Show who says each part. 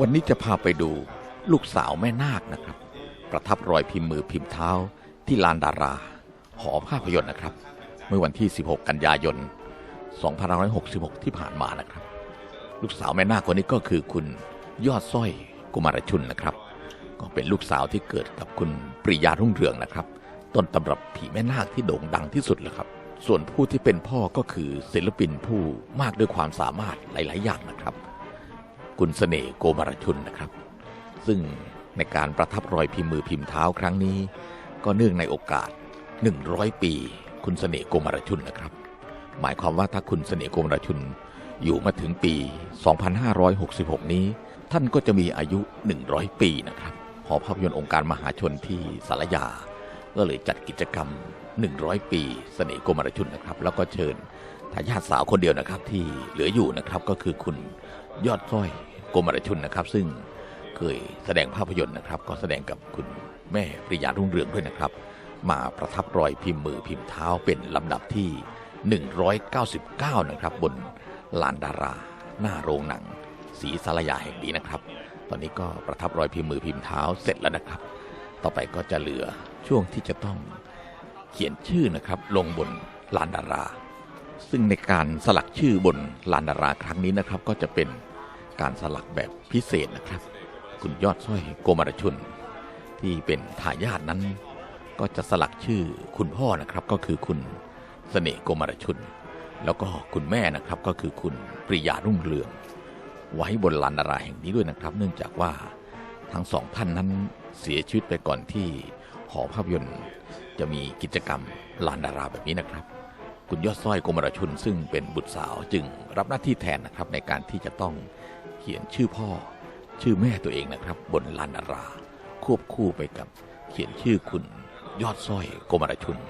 Speaker 1: วันนี้จะพาไปดูลูกสาวแม่นาคนะครับ ประทับรอยพิมพ์มือพิมพ์เท้าที่ลานดารา หอภาพยนตร์นะครับ เมื่อวันที่ 16 กันยายน 2566 ที่ผ่านมานะครับ ลูกสาวแม่นาคคนนี้ก็คือคุณยอดสร้อยกุมารชุนนะครับ ก็เป็นลูกสาวที่เกิดกับคุณปริยารุ่งเรืองนะครับ ต้นตำรับผีแม่นาคที่โด่งดังที่สุดเลยครับ ส่วนผู้ที่เป็นพ่อก็คือศิลปินผู้มากด้วยความสามารถหลาย ๆ อย่างนะครับ คุณเสน่ห์โกมารชุนนะครับ ซึ่งในการประทับรอยพิมพ์มือพิมพ์เท้าครั้งนี้ ก็เนื่องในโอกาส 100 ปี คุณเสน่ห์โกมารชุนนะครับ หมายความว่าถ้าคุณเสน่ห์โกมารชุนอยู่มาถึงปี 2566 นี้ ท่านก็จะมีอายุ 100 ปีนะครับหอภาพยนตร์องค์การมหาชนที่สารยา ก็เลยจัดกิจกรรม 100 ปีเสน่ห์โกมารชุนนะครับ แล้วก็เชิญทายาทสาวคนเดียวนะครับที่เหลืออยู่นะครับก็คือคุณ ยอดสร้อยโกมารชุนนะครับ ซึ่งเคยแสดงภาพยนตร์นะครับ ก็แสดงกับคุณแม่ปริยารุ่งเรืองด้วยนะครับ มาประทับรอยพิมพ์มือพิมพ์เท้าเป็นลำดับที่ 199 นะครับ บนลานดารา หน้าโรงหนังศรีสารยาแห่งนี้นะครับ ตอนนี้ก็ประทับรอยพิมพ์มือพิมพ์เท้าเสร็จแล้วนะครับ ต่อไปก็จะเหลือช่วงที่จะต้องเขียนชื่อนะครับ ลงบนลานดารา ซึ่งในการสลักชื่อบนลานดาราครั้งนี้นะครับ ก็จะเป็นการสลักแบบพิเศษนะครับ คุณยอดสร้อยโกมารชุน ที่เป็นทายาทนั้น ก็จะสลักชื่อคุณพ่อนะครับก็คือคุณเสน่ห์โกมารชุน แล้วก็คุณแม่นะครับก็คือคุณปริยารุ่งเรือง ไว้บนลานดาราแห่งนี้ด้วยนะครับ เนื่องจากว่าทั้งสองท่านนั้นเสียชีวิตไปก่อนที่หอภาพยนตร์ จะมีกิจกรรมลานดาราแบบนี้นะครับ คุณยอดสร้อยโกมารชุนซึ่งเป็นบุตรสาวจึงรับหน้าที่แทนนะครับในการที่จะต้องเขียนชื่อพ่อ ชื่อแม่ตัวเองนะครับ บนลานารา ควบคู่ไปกับเขียนชื่อคุณยอดสร้อยโกมารชุน
Speaker 2: เ